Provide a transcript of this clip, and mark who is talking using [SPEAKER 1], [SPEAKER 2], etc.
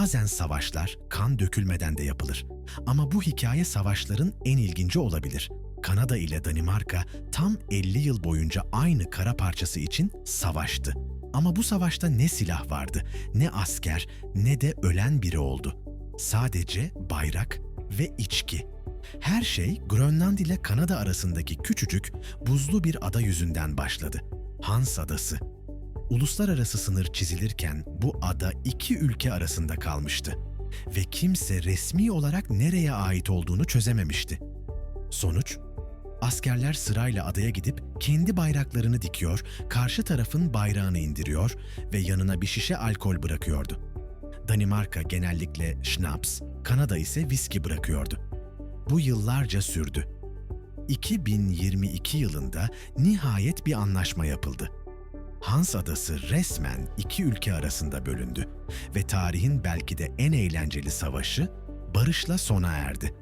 [SPEAKER 1] Bazen savaşlar kan dökülmeden de yapılır. Ama bu hikaye savaşların en ilginci olabilir. Kanada ile Danimarka tam 50 yıl boyunca aynı kara parçası için savaştı. Ama bu savaşta ne silah vardı, ne asker, ne de ölen biri oldu. Sadece bayrak ve içki. Her şey Grönland ile Kanada arasındaki küçücük, buzlu bir ada yüzünden başladı. Hans Adası. Uluslararası sınır çizilirken bu ada iki ülke arasında kalmıştı ve kimse resmi olarak nereye ait olduğunu çözememişti. Sonuç, askerler sırayla adaya gidip kendi bayraklarını dikiyor, karşı tarafın bayrağını indiriyor ve yanına bir şişe alkol bırakıyordu. Danimarka genellikle schnapps, Kanada ise viski bırakıyordu. Bu yıllarca sürdü. 2022 yılında nihayet bir anlaşma yapıldı. Hans Adası resmen iki ülke arasında bölündü ve tarihin belki de en eğlenceli savaşı barışla sona erdi.